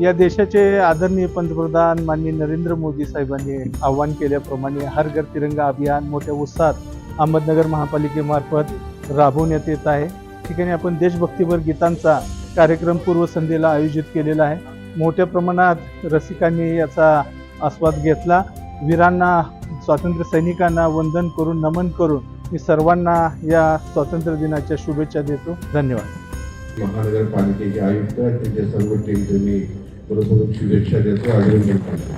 या देशाचे आदरणीय पंतप्रधान माननीय नरेंद्र मोदी साहेबांनी आवाहन केल्याप्रमाणे हर घर तिरंगा अभियान मोठ्या उत्साहात अहमदनगर महापालिकेमार्फत राबवण्यात येत आहे. ठिकाणी आपण देशभक्तीपर गीतांचा कार्यक्रम पूर्वसंध्येला आयोजित केलेला आहे. मोठ्या प्रमाणात रसिकांनी याचा आस्वाद घेतला. वीरांना स्वातंत्र्य सैनिकांना वंदन करून नमन करून मी सर्वांना या स्वातंत्र्य दिनाच्या शुभेच्छा देतो. धन्यवाद. महानगरपालिकेचे आयुक्त त्यांच्या सर्व टीमचे मी बरोबर शुभेच्छा देतो अभिनंदन करतो.